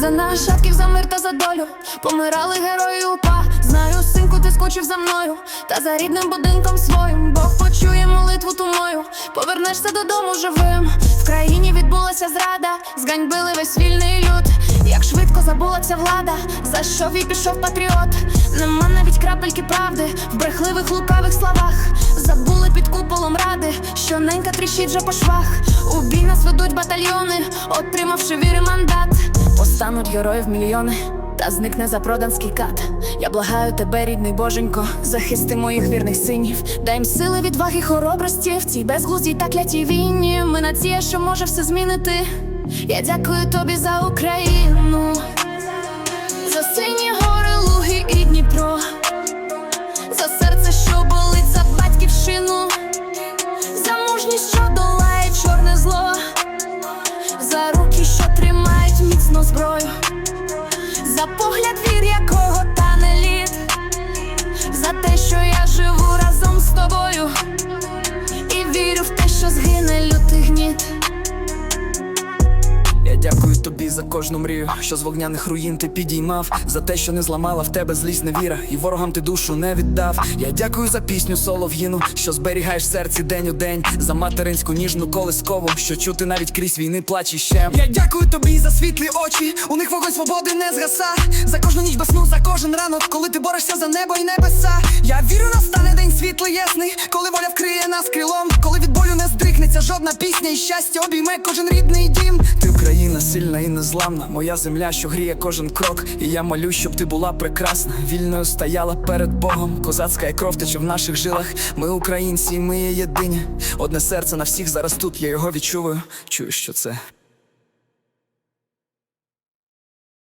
за нащадків, за мир та за долю. Помирали герої упа. Знаю, синку, ти скучив за мною, та за рідним будинком своїм. Бог почує молитву ту мою. Повернешся додому живим. В країні відбулася зрада, зганьбили весь вільний люд. Як швидко забула ця влада, за що вій пішов патріот. Нема навіть крапельки правди в брехливих лукавих словах. Забули під куполом ради, що ненька тріщить вже по швах. У бій нас ведуть батальйони, отримавши віри мандат. Постануть героїв мільйони, та зникне запроданський кат. Я благаю тебе, рідний боженько, захисти моїх вірних синів. Дай їм сили, відваги, хоробрості в цій безглуздій та клятій війні. Ми нація, що може все змінити. Я дякую тобі за Україну, тримають зброю, за погляд вір, якого тане лід, за те, що я живу разом з тобою, і вірю в те, що згине лютий гніт. Тобі за кожну мрію, що з вогняних руїн ти підіймав, за те, що не зламала в тебе злість невіра, і ворогам ти душу не віддав. Я дякую за пісню солов'їну, що зберігаєш серці день у день, за материнську ніжну колискову, що чути навіть крізь війни плач і. Я дякую тобі за світлі очі, у них вогонь свободи не згаса. За кожну ніч без сну, за кожен ранок, коли ти борешся за небо і небеса. Я вірю, настане день світлий ясний, коли воля вкриє нас крилом, коли від болю не здригнеться жодна пісня, і щастя обійме кожен рідний дім. Ти Україна сильна і незламна, моя земля, що гріє кожен крок. І я молю, щоб ти була прекрасна, вільною стояла перед Богом. Козацька і кров тече в наших жилах. Ми українці, і ми є єдині. Одне серце на всіх зараз тут. Я його відчуваю. Чую, що це